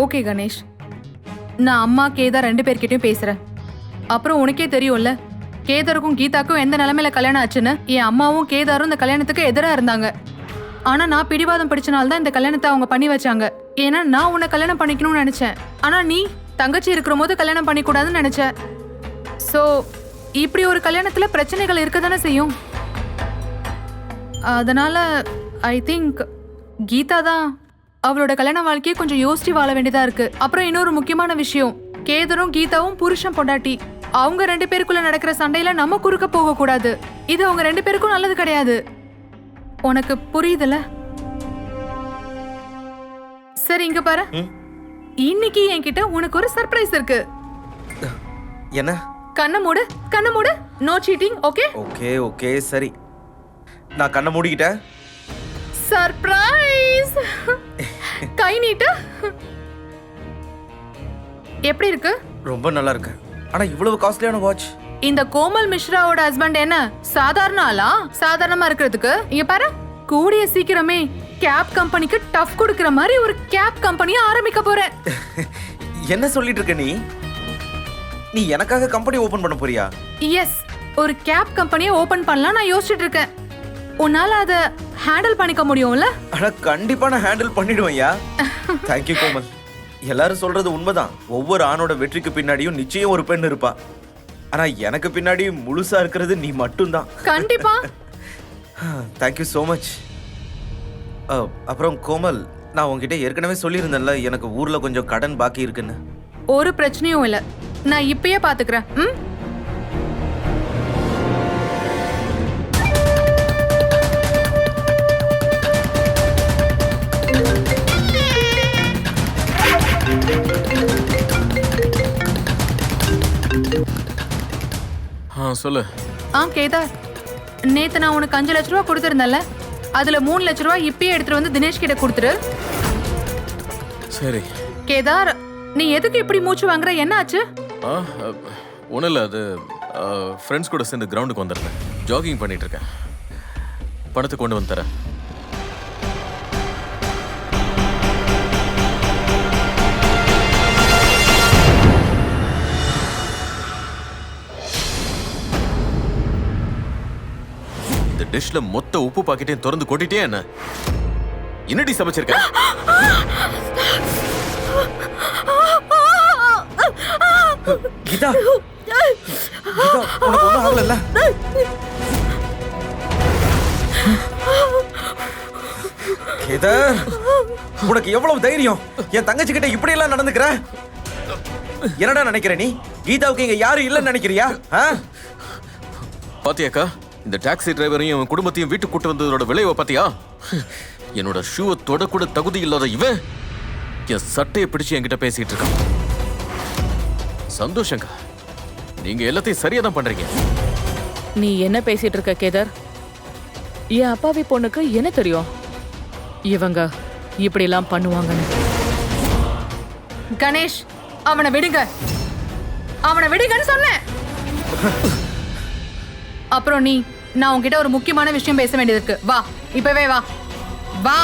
Okay Ganesh. நான் அம்மா கேதார் ரெண்டு பேர்கிட்டயும் பேசுறேன். அப்புறம் உனக்கே தெரியும்ல கேதாருக்கும் கீதாக்கும் எந்த நிலைமையில கல்யாணம் ஆச்சுன்னு? என் அம்மாவும் கேதாரும் இந்த கல்யாணத்துக்கு எதிராக இருந்தாங்க. ஆனா நான் பிடிவாதம் பிடிச்சனால தான் இந்த கல்யாணத்தை அவங்க பண்ணி வச்சாங்க. ஏன்னா நான் உன்னை கல்யாணம் பண்ணிக்கணும்னு நினைச்சேன். ஆனா நீ தங்கச்சி இருக்கிற போது கல்யாணம் பண்ணிக்கூடாதுன்னு நினைச்ச ஸோ இப்படி ஒரு கல்யாணத்துல பிரச்சனைகள் இருக்க தானே செய்யும்? அதனால ஐ திங்க் கீதா தான் அவளோட கல்யாண வாழ்க்கையை கொஞ்சம் யோசிச்சு வாழ வேண்டியதா இருக்கு. அப்புறம் இன்னொரு முக்கியமான விஷயம். கேதரும் கீதாவும் புருஷன் பொண்டாட்டி. அவங்க ரெண்டு பேருக்குள்ள நடக்கிற சண்டையில நம்ம குறுக்க போக கூடாது இது அவங்க ரெண்டு பேருக்கும் நல்லது கிடையாது. உனக்கு புரியுதுல? சரி இங்க பாரு. இன்னைக்கு என்கிட்ட உனக்கு ஒரு சர்ப்ரைஸ் இருக்கு. என்ன? கண்ணை மூடு கண்ணை மூடு. No cheating okay okay okay சரி. நான் கண்ணை மூடிக்கிட்டேன். சர்ப்ரைஸ் கை நீட்டு எப்படி இருக்கு? ரொம்ப நல்லா இருக்கு. ஆனா இவ்வளவு காஸ்ட்லியான வாட்ச் இந்த கோமல் மிஸ்ராவோட ஹஸ்பண்ட் என்ன சாதாரண ஆளா? சாதாரணமா இருக்கிறதுக்கு? இங்க பாரு கூடிய சீக்கிரமே கேப் கம்பெனிக்கு டஃப் கொடுக்கிற மாதிரி ஒரு கேப் கம்பெனியை ஆரம்பிக்க போறேன். என்ன சொல்லிட்டு இருக்க நீ? நீ எனக்காக கம்பெனி ஓபன் பண்ண போறியா? எஸ் ஒரு கேப் கம்பெனியை ஓபன் பண்ணலாம் நான் யோசிச்சுட்டு இருக்கேன். உன்னால அதை ஹேண்டில் பண்ணிக்க முடியும்ல? ஆனா கண்டிப்பா நான் ஹேண்டில் பண்ணிடுவேன்யா தேங்க்யூ கோமல். எல்லாரும் சொல்றது உண்மைதான். ஒவ்வொரு ஆணோட வெற்றிக்கு பின்னாடியும் நிச்சயம் ஒரு பெண் இருப்பா. ஆனா எனக்கு பின்னாடி முழுசா இருக்கிறது நீ மட்டும்தான். கண்டிப்பா. தேங்க்யூ ஸோ மச் அப்புறம் கோமல் நான் உன்கிட்ட ஏற்கனவே சொல்லியிருந்தேன்ல எனக்கு ஊர்ல கொஞ்சம் கடன் பாக்கி இருக்குன்னு. ஒரு பிரச்சனையும் இல்ல. நான் இப்பயே பாத்துக்கிறேன். ம்? ஆ சொல்லு. ஆ கேதார் நேத்து நான் உனக்கு அஞ்சு லட்ச ரூபா கொடுத்துருந்தேன்ல அதுல மூணு லட்ச ரூபா இப்பயே எடுத்துட்டு வந்து தினேஷ் கிட்ட கொடுத்துரு. சரி. கேதார் நீ எதுக்கு இப்படி மூச்சு வாங்குற? என்ன ஆச்சு ஆ ஒன்றும் இல்லை அது ஃப்ரெண்ட்ஸ் கூட சேர்ந்து கிரவுண்டுக்கு வந்திருந்தேன். ஜாகிங் பண்ணிட்டு இருக்கேன். பணத்தை கொண்டு வந்து தரேன். இந்த டிஷ்ல மொத்த உப்பு பாக்கெட்டையும் திறந்து கொட்டிட்டே என்ன? என்னடி சமைச்சிருக்க? கீதா! கீதா உனக்கு ஒன்றும் ஆகலைல்ல? கேதர் உனக்கு எவ்வளவு தைரியம்? என் தங்கச்சி கிட்ட இப்படி எல்லாம் நடந்துக்கிற? என்னடா நினைக்கிற நீ? கீதாவுக்கு இங்க யாரும் இல்லைன்னு நினைக்கிறியா? ஆ? பாத்தியாக்கா இந்த டாக்ஸி டிரைவரையும் அவன் குடும்பத்தையும் வீட்டுக்கு கூட்டு வந்ததோட விளைவை பாத்தியா என்னோட ஷூவை தொடக்கூட தகுதி இல்லாத இவன் என் சட்டையை பிடிச்சு என்கிட்ட பேசிட்டு இருக்கான். சந்தோஷங்க நீங்க எல்லாத்தையும் சரியா தான் பண்றீங்க. நீ என்ன பேசிட்டு இருக்க கேதர்? என் அப்பாவி பொண்ணுக்கு என்ன தெரியும்? இவங்க இப்படிலாம் பண்ணுவாங்கன்னு. கணேஷ் அவனை விடுங்க. அவனை விடுங்கன்னு சொன்னேன். அப்புறம் நீ நான் உங்ககிட்ட ஒரு முக்கியமான விஷயம் பேச வேண்டியது இருக்கு வா இப்பவே வா. வா.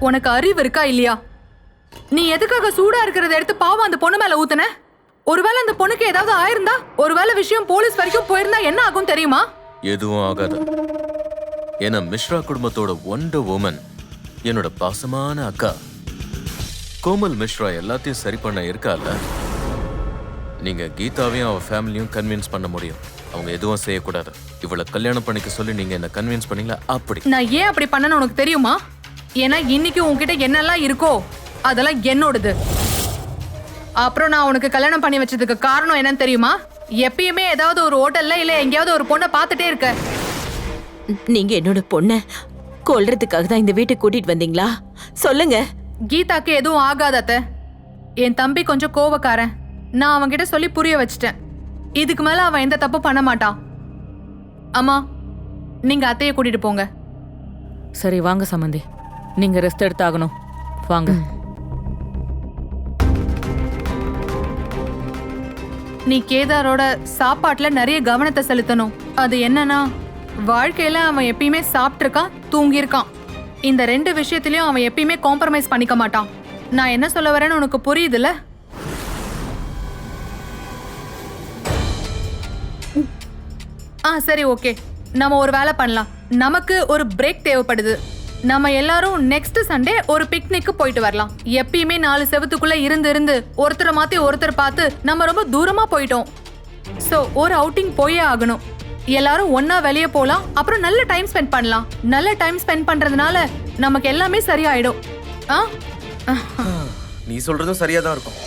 உனக்கு அறிவு இருக்கா இல்லையா? நீ எதுக்காக சூடா இருக்கிறத எடுத்து பாவம் அந்த பொண்ணு மேல ஊத்துன? ஒருவேளை அந்த பொண்ணுக்கு ஏதாவது ஆயிருந்தா? ஒருவேளை விஷயம் போலீஸ் வரைக்கும் போயிருந்தா என்ன ஆகும் தெரியுமா? எதுவும் ஆகாது. ஏன்னா மிஸ்ரா குடும்பத்தோட ஒண்டர் உமன் என்னோட பாசமான அக்கா. கோமல் மிஸ்ரா எல்லாத்தையும் சரி பண்ண இருக்கால நீங்க கீதாவையும் அவ ஃபேமிலியும் கன்வின்ஸ் பண்ண முடியும். அவங்க எதுவும் செய்யக்கூடாது. இவளை கல்யாணம் பண்ணிக்க சொல்லி நீங்க என்ன கன்வின்ஸ் பண்ணீங்களா? அப்படி. நான் ஏன் அப்படி பண்ணனு உனக்கு தெரியுமா? ஏன்னா இன்னைக்கு உன்கிட்ட என்னெல்லாம் இருக்கோ அதெல்லாம் என்னோடது. அப்புறம் நான் உனக்கு கல்யாணம் பண்ணி வச்சதுக்கு காரணம் என்னன்னு தெரியுமா? எப்பயுமே ஏதாவது ஒரு ஹோட்டல்ல இல்ல எங்கேயாவது ஒரு பொண்ணை பார்த்துட்டே இருக்க. நீங்க என்னோட பொண்ண கொல்றதுக்காக தான் இந்த வீட்டுக்கு கூட்டிட்டு வந்தீங்களா? சொல்லுங்க. கீதாக்கு எதுவும் ஆகாத அத்தை. என் தம்பி கொஞ்சம் கோவக்காரன். நான் அவன்கிட்ட சொல்லி புரிய வச்சிட்டேன். இதுக்கு மேல அவன் எந்த தப்பு பண்ண மாட்டான். அம்மா நீங்க அத்தையை கூட்டிட்டு போங்க. சரி வாங்க சம்மந்தி நீங்க ரெஸ்ட் எடுத்தாகணும். வாங்க. நீ கேதாரோட சாப்பாட்டுல நிறைய கவனத்தை செலுத்தணும். அது என்னன்னா வாழ்க்கையில அவன் எப்பயுமே சாப்பிட்டிருக்கான் தூங்கியிருக்கான். இந்த ரெண்டு விஷயத்திலயும் அவன் எப்பயுமே காம்ப்ரமைஸ் பண்ணிக்க மாட்டான். நான் என்ன சொல்ல வரேன்னு உனக்கு புரியுதுல்ல? ஆ சரி ஓகே. நம்ம ஒரு வேலை பண்ணலாம். நமக்கு ஒரு பிரேக் தேவைப்படுது. நம்ம எல்லாரும் நெக்ஸ்ட் சண்டே ஒரு பிக்னிக்கு போயிட்டு வரலாம். எப்பயுமே நாலு செவத்துக்குள்ள இருந்து இருந்து ஒருத்தரை மாத்தி ஒருத்தர் பார்த்து நம்ம ரொம்ப தூரமா போயிட்டோம். சோ ஒரு அவுட்டிங் போயே ஆகணும். எல்லாரும் ஒன்னா வெளியே போலாம். அப்புறம் நல்ல டைம் ஸ்பெண்ட் பண்ணலாம். நல்ல டைம் ஸ்பெண்ட் பண்றதுனால நமக்கு எல்லாமே சரியாயிடும். ஆ? நீ சொல்றதும் சரியா தான் இருக்கும்.